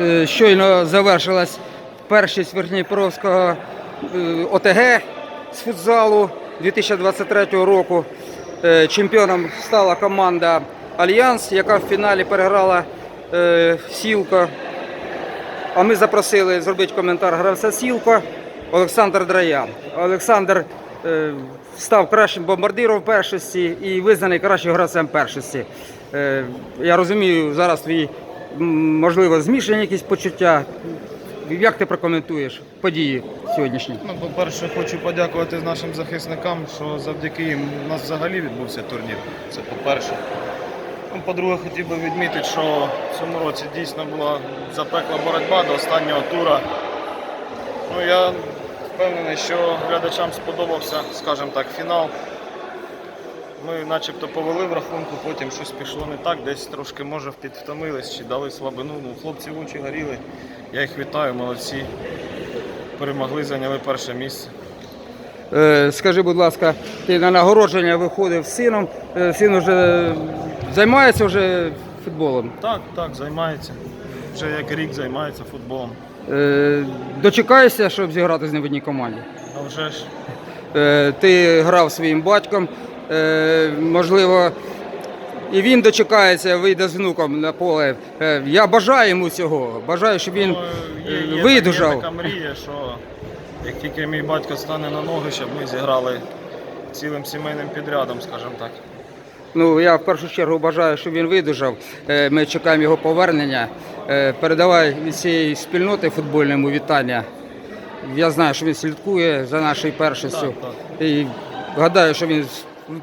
Е, Щойно завершилась першість Верхньопровського е, ОТГ з футзалу 2023 року. Е, Чемпіоном стала команда Альянс, яка в фіналі переграла Сілко. А ми запросили зробити коментар гравця Сілко Олександр Драян. Олександр став кращим бомбардиром першості і визнаний кращим гравцем першості. Я розумію, зараз м, можливо змішані якісь почуття. Як ти прокоментуєш події сьогоднішні? Ну, по-перше, хочу подякувати нашим захисникам, що завдяки їм у нас взагалі відбувся турнір. Це по-перше. Ну, по-друге, хотів би відмітити, що в цьому році дійсно була запекла боротьба до останнього тура. Ну, я впевнений, що глядачам сподобався, скажімо так, фінал. Ми начебто повели в рахунку, потім щось пішло не так, десь трошки може підвтомились чи дали слабину. Ну, хлопці в очі горіли. Я їх вітаю, молодці. Перемогли, зайняли перше місце. Е, скажи, будь ласка, ти на нагородження виходив з сином. Е, син вже займається вже футболом. Так, так, займається. Вже як рік займається футболом. Е, дочекаєшся, щоб зіграти з ним в одній команді? А вже ж Е, Ти грав своїм батьком. Е, Можливо, і він дочекається, вийде з внуком на поле. Е, Я бажаю йому цього. Бажаю, щоб він ну, є, е, є, є видужав. така мрія, що як тільки мій батько стане на ноги, щоб ми зіграли цілим сімейним підрядом, скажімо так. Ну, я в першу чергу бажаю, щоб він видужав. Ми чекаємо його повернення. Передавай від цієї спільноти футбольному вітання. Я знаю, що він слідкує за нашою першістю. Так, І гадаю, що він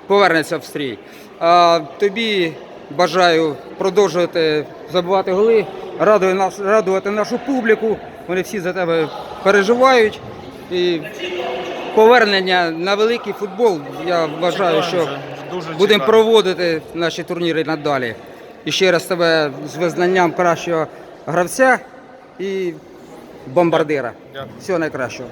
повернеться в стрій. А тобі бажаю продовжувати забивати голи, радує нас, радувати нашу публіку. Вони всі за тебе переживають. І повернення на великий футбол. Я вважаю, що будемо проводити наші турніри надалі. І ще раз тебе з визнанням кращого гравця і бомбардира. Всього найкращого.